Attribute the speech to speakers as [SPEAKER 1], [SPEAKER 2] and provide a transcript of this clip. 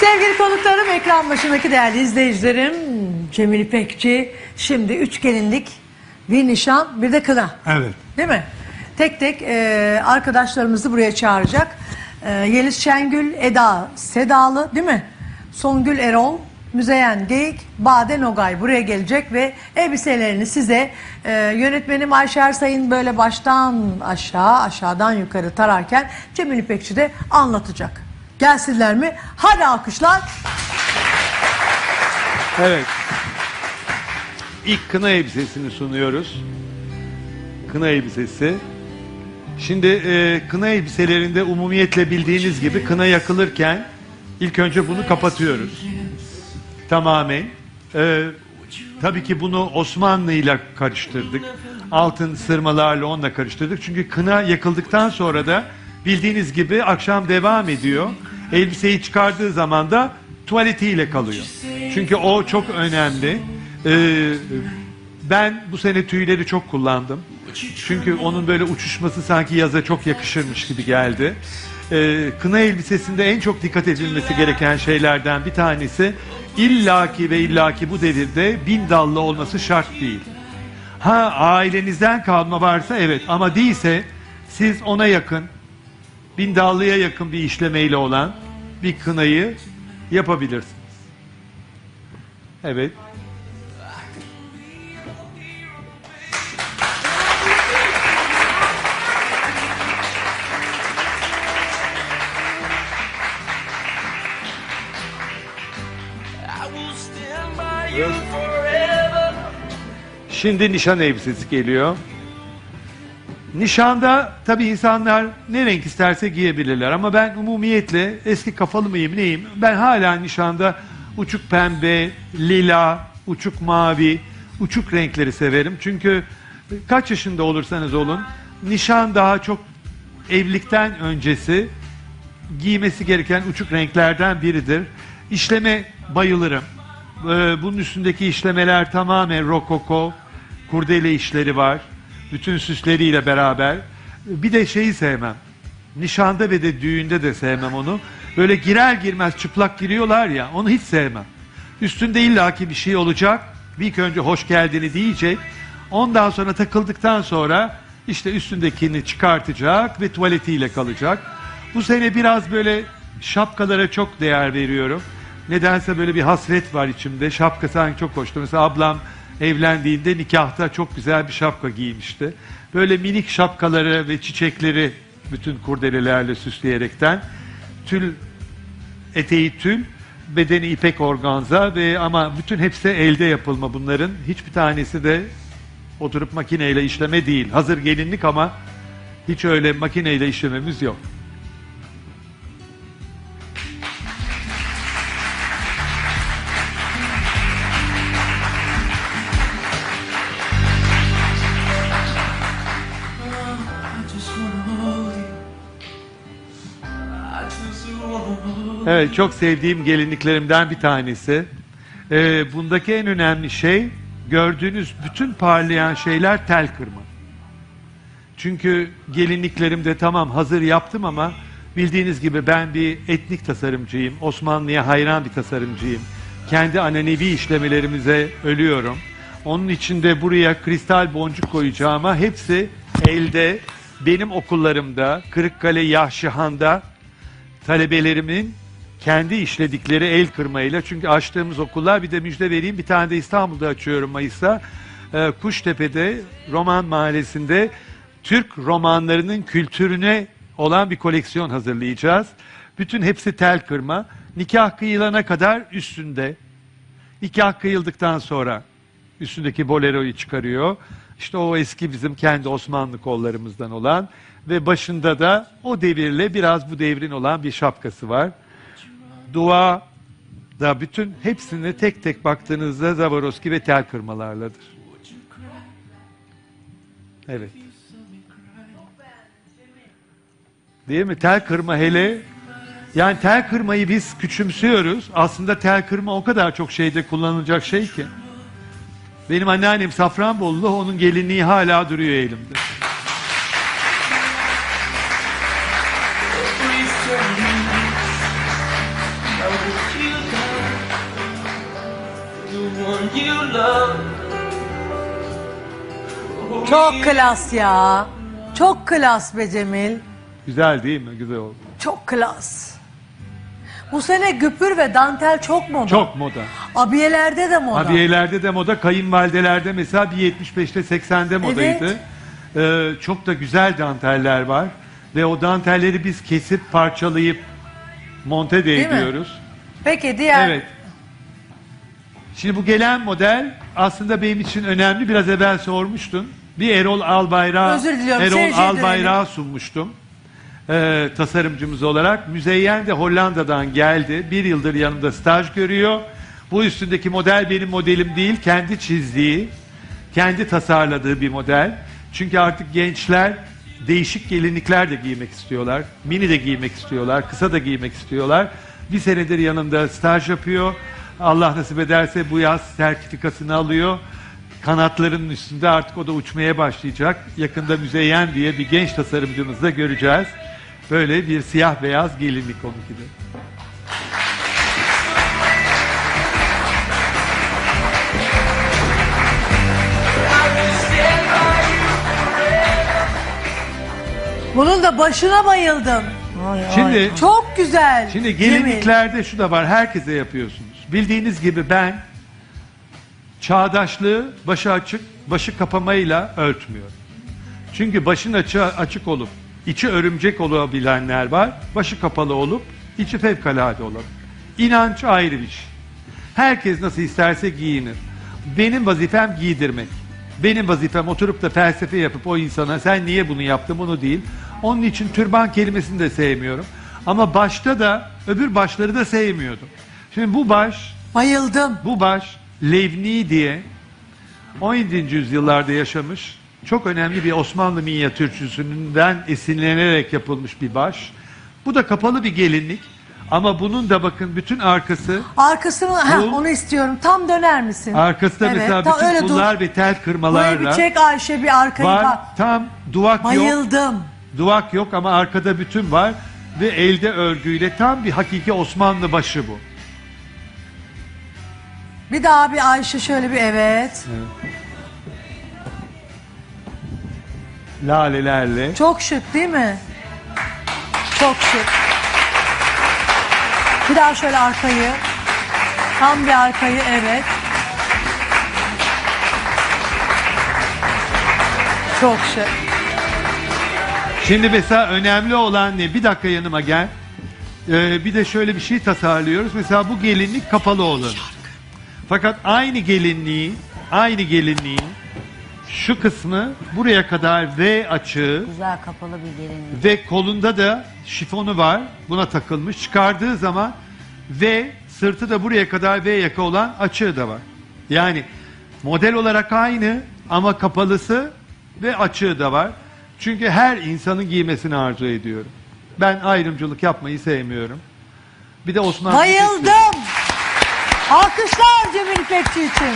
[SPEAKER 1] Sevgili konuklarım, ekran başındaki değerli izleyicilerim, Cemil İpekçi, şimdi üç gelinlik, bir nişan, bir de kına.
[SPEAKER 2] Evet.
[SPEAKER 1] Değil mi? Tek tek e, arkadaşlarımızı buraya çağıracak. E, Yeliz Şengül, Eda Sedalı, değil mi? Songül Erol, Müzeyyen Geyik, Bade Nogay buraya gelecek ve elbiselerini size e, yönetmenim Ayşe Ersay'ın böyle baştan aşağı, aşağıdan yukarı tararken Cemil İpekçi de anlatacak. Gelsinler mi? Hadi alkışlar.
[SPEAKER 2] Evet. İlk kına elbisesini sunuyoruz. Kına elbisesi. Şimdi e, kına elbiselerinde umumiyetle bildiğiniz gibi kına yakılırken ilk önce bunu kapatıyoruz. Tamamen. E, tabii ki bunu Osmanlı ile karıştırdık. Altın sırmalarla onunla karıştırdık. Çünkü kına yakıldıktan sonra da bildiğiniz gibi akşam devam ediyor. Elbiseyi çıkardığı zaman da tuvaletiyle kalıyor. Çünkü o çok önemli. Ee, ben bu sene tüyleri çok kullandım. Çünkü onun böyle uçuşması sanki yaza çok yakışırmış gibi geldi. Ee, kına elbisesinde en çok dikkat edilmesi gereken şeylerden bir tanesi illaki ve illaki bu devirde bin dallı olması şart değil. Ha ailenizden kalma varsa evet ama değilse siz ona yakın bin dallıya yakın bir işlemeyle olan bir kınayı yapabilirsiniz. Evet. Şimdi nişan elbisesi geliyor. Nişanda tabii insanlar ne renk isterse giyebilirler ama ben umumiyetle eski kafalı mıyım neyim? Ben hala nişanda uçuk pembe, lila, uçuk mavi, uçuk renkleri severim. Çünkü kaç yaşında olursanız olun nişan daha çok evlilikten öncesi giymesi gereken uçuk renklerden biridir. İşleme bayılırım. Ee, bunun üstündeki işlemeler tamamen rokoko, kurdele işleri var. Bütün süsleriyle beraber. Bir de şeyi sevmem. Nişanda ve de düğünde de sevmem onu. Böyle girer girmez çıplak giriyorlar ya onu hiç sevmem. Üstünde illaki bir şey olacak. Bir önce hoş geldini diyecek. Ondan sonra takıldıktan sonra işte üstündekini çıkartacak ve tuvaletiyle kalacak. Bu sene biraz böyle şapkalara çok değer veriyorum. Nedense böyle bir hasret var içimde. Şapka sanki çok hoştu. Mesela ablam evlendiğinde nikahta çok güzel bir şapka giymişti. Böyle minik şapkaları ve çiçekleri bütün kurdelelerle süsleyerekten tül eteği tül, bedeni ipek organza ve ama bütün hepsi elde yapılma bunların. Hiçbir tanesi de oturup makineyle işleme değil. Hazır gelinlik ama hiç öyle makineyle işlememiz yok. Evet çok sevdiğim gelinliklerimden bir tanesi. Ee, bundaki en önemli şey gördüğünüz bütün parlayan şeyler tel kırma. Çünkü gelinliklerimde tamam hazır yaptım ama bildiğiniz gibi ben bir etnik tasarımcıyım. Osmanlı'ya hayran bir tasarımcıyım. Kendi ananevi işlemelerimize ölüyorum. Onun için de buraya kristal boncuk koyacağıma hepsi elde benim okullarımda Kırıkkale Yahşihan'da talebelerimin kendi işledikleri el kırmayla çünkü açtığımız okullar bir de müjde vereyim bir tane de İstanbul'da açıyorum Mayıs'ta Ee, Kuştepe'de Roman Mahallesi'nde Türk romanlarının kültürüne olan bir koleksiyon hazırlayacağız. Bütün hepsi tel kırma. Nikah kıyılana kadar üstünde. Nikah kıyıldıktan sonra üstündeki boleroyu çıkarıyor. İşte o eski bizim kendi Osmanlı kollarımızdan olan ve başında da o devirle biraz bu devrin olan bir şapkası var. Dua da bütün hepsini tek tek baktığınızda Zavaroski ve tel kırmalarladır. Evet. Değil mi? Tel kırma hele yani tel kırmayı biz küçümsüyoruz. Aslında tel kırma o kadar çok şeyde kullanılacak şey ki. Benim anneannem Safranbolulu, onun gelinliği hala duruyor elimde.
[SPEAKER 3] Please tell me. I you love, the one you love.
[SPEAKER 1] Çok klas ya. Çok klas be Cemil.
[SPEAKER 2] Güzel değil mi? Güzel oldu.
[SPEAKER 1] Çok klas. Bu sene güpür ve dantel çok moda.
[SPEAKER 2] Çok moda.
[SPEAKER 1] Abiyelerde de moda.
[SPEAKER 2] Abiyelerde de moda, kayınvalidelerde mesela bir 75'te 80'de modaydı. Ee, çok da güzel danteller var. Ve o dantelleri biz kesip parçalayıp monte de
[SPEAKER 1] Değil mi?
[SPEAKER 2] ediyoruz.
[SPEAKER 1] Peki diğer
[SPEAKER 2] Evet. Şimdi bu gelen model aslında benim için önemli. Biraz evvel sormuştun. Bir Erol Albayrak,
[SPEAKER 1] Özür diliyorum,
[SPEAKER 2] Erol
[SPEAKER 1] seyirciye
[SPEAKER 2] Albayrak'ı sunmuştum. Ee, tasarımcımız olarak. Müzeyyen de Hollanda'dan geldi. Bir yıldır yanımda staj görüyor. Bu üstündeki model benim modelim değil. Kendi çizdiği, kendi tasarladığı bir model. Çünkü artık gençler değişik gelinlikler de giymek istiyorlar. Mini de giymek istiyorlar. Kısa da giymek istiyorlar. Bir senedir yanımda staj yapıyor. Allah nasip ederse bu yaz sertifikasını alıyor. Kanatlarının üstünde artık o da uçmaya başlayacak. Yakında Müzeyyen diye bir genç tasarımcımızı da göreceğiz. Böyle bir siyah beyaz gelinlik onunki de.
[SPEAKER 1] Bunun da başına bayıldım.
[SPEAKER 2] Şimdi
[SPEAKER 1] Çok güzel.
[SPEAKER 2] Şimdi gelinliklerde şu da var, herkese yapıyorsunuz. Bildiğiniz gibi ben çağdaşlığı başı açık, başı kapamayla örtmüyorum. Çünkü başın açı, açık olup, içi örümcek olabilenler var, başı kapalı olup, içi fevkalade olabilir. İnanç ayrı bir şey. Herkes nasıl isterse giyinir. Benim vazifem giydirmek. Benim vazifem oturup da felsefe yapıp o insana sen niye bunu yaptın bunu değil. Onun için türban kelimesini de sevmiyorum. Ama başta da öbür başları da sevmiyordum. Şimdi bu baş,
[SPEAKER 1] Bayıldım.
[SPEAKER 2] bu baş Levni diye 17. yüzyıllarda yaşamış çok önemli bir Osmanlı minyatürcüsünden esinlenerek yapılmış bir baş. Bu da kapalı bir gelinlik ama bunun da bakın bütün arkası
[SPEAKER 1] Arkasını ha,
[SPEAKER 2] Bu-
[SPEAKER 1] onu istiyorum. Tam döner misin?
[SPEAKER 2] Arkasında
[SPEAKER 1] Evet,
[SPEAKER 2] mesela
[SPEAKER 1] tam
[SPEAKER 2] bütün
[SPEAKER 1] öyle dur.
[SPEAKER 2] pullar ve tel
[SPEAKER 1] Burayı bir
[SPEAKER 2] kırmalarla
[SPEAKER 1] çek Ayşe bir arkayı
[SPEAKER 2] var.
[SPEAKER 1] bak.
[SPEAKER 2] Tam duvak yok.
[SPEAKER 1] Bayıldım.
[SPEAKER 2] Duvak yok ama arkada bütün var ve elde örgüyle tam bir hakiki Osmanlı başı bu.
[SPEAKER 1] Bir daha bir Ayşe şöyle bir evet.
[SPEAKER 2] Lalelerle.
[SPEAKER 1] Çok şık değil mi? Çok şık. Bir daha şöyle arkayı. Tam bir arkayı evet. Çok şık.
[SPEAKER 2] Şimdi mesela önemli olan ne? Bir dakika yanıma gel. Ee, bir de şöyle bir şey tasarlıyoruz. Mesela bu gelinlik kapalı olan. Fakat aynı gelinliği, aynı gelinliğin şu kısmı buraya kadar V açığı
[SPEAKER 4] Güzel kapalı bir gelinlik.
[SPEAKER 2] ve kolunda da şifonu var. Buna takılmış. Çıkardığı zaman V sırtı da buraya kadar V yaka olan açığı da var. Yani model olarak aynı ama kapalısı ve açığı da var. Çünkü her insanın giymesini arzu ediyorum. Ben ayrımcılık yapmayı sevmiyorum. Bir de Osman
[SPEAKER 1] Bayıldım. Alkışlar Cemil İpekçi için.